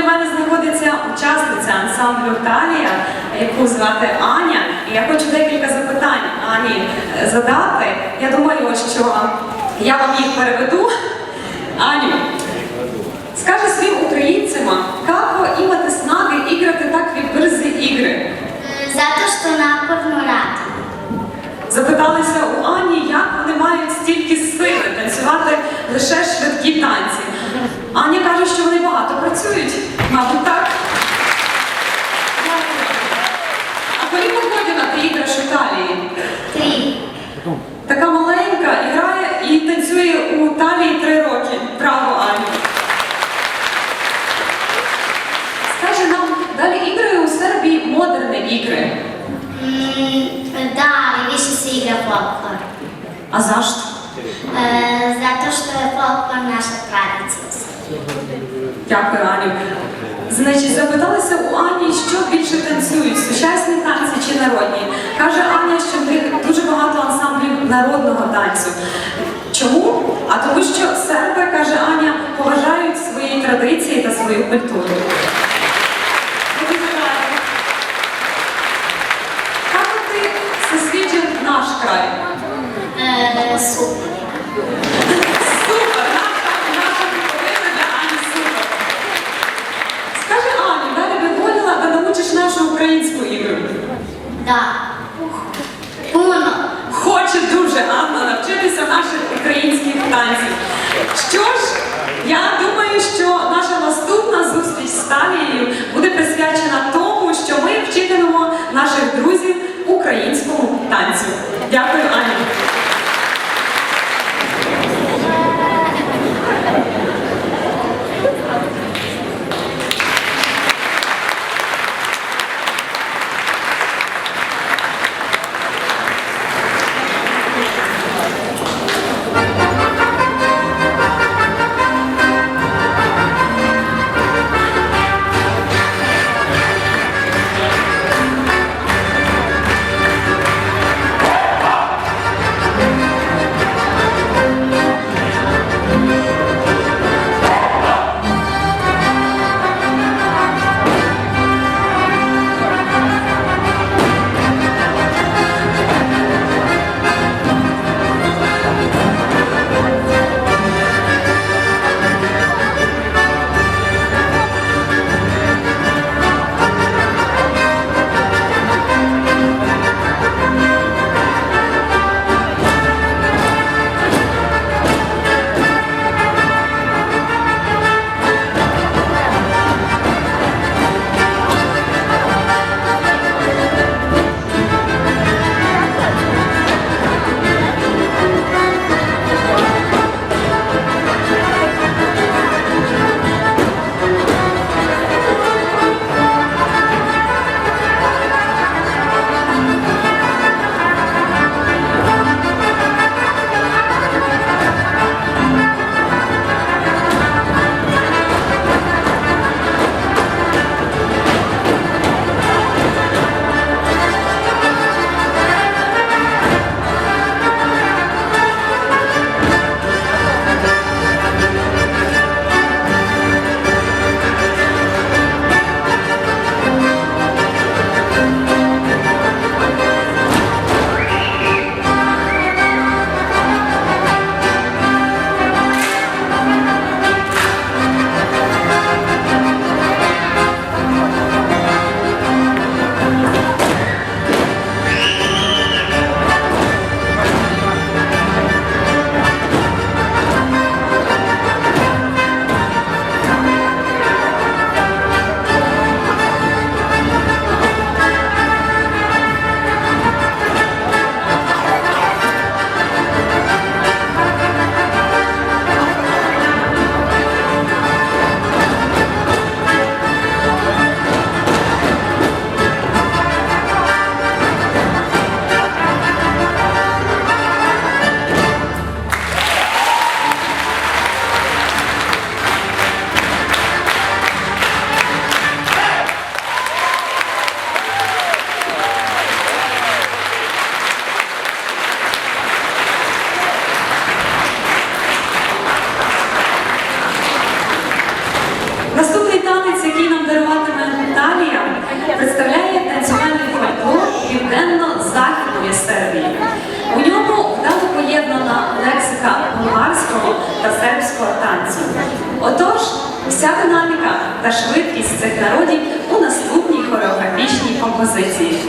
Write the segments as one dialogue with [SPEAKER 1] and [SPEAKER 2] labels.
[SPEAKER 1] біля мене знаходиться учасниця ансамблю Талія, яку звати Аня. І я хочу декілька запитань Ані задати. Я думаю, що я вам їх переведу. Аню, скажи своїм українцям, як имате снаги іграти так в бързи ігри?
[SPEAKER 2] Zato što naporno radi.
[SPEAKER 1] Запиталися у Ані, як вони мають стільки сили танцювати лише швидкі танці. Аня каже, що вони багато працюють. Мабуть, так. А коли година ти їдеш у Талії?
[SPEAKER 2] Tri.
[SPEAKER 1] Така маленька і грає і танцює у Талії три роки. Браво, Аня. Скаже нам, далі ігри у Сербії модерні ігри.
[SPEAKER 2] Mm, da, ali više se igra folklor.
[SPEAKER 1] А заšto? Значить, запиталася у Ані, що більше танцюють, сучасні танці чи народні. Каже Аня, що дуже багато ансамблів народного танцю. Чому? А тому що серби, каже Аня, поважають свої традиції та свою культуру. українському танцю. Дякую, Південно-західної Сербії. У ньому вдало поєднана лексика болгарського та сербського танцю. Отож, вся динаміка та швидкість цих народів у наступній хореографічній композиції.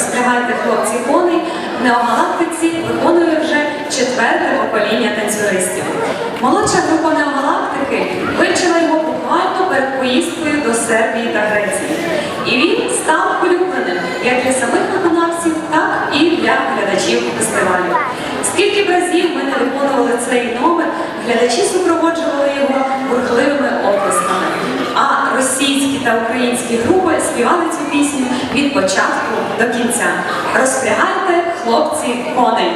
[SPEAKER 1] Розпрягайте хлопці коней в неогалактиці виконує вже четверте покоління танцюристів. Молодша група неогалактики вивчила його буквально перед поїздкою до Сербії та Греції. І він став улюбленим як для самих виконавців, так і для глядачів фестивалю. Скільки б разів ми не виконували цей номер, глядачі супроводжували його бурхливими оплесками. А російські та українські групи співали цю пісню від початку до кінця. Розпрягайте, хлопці, коней!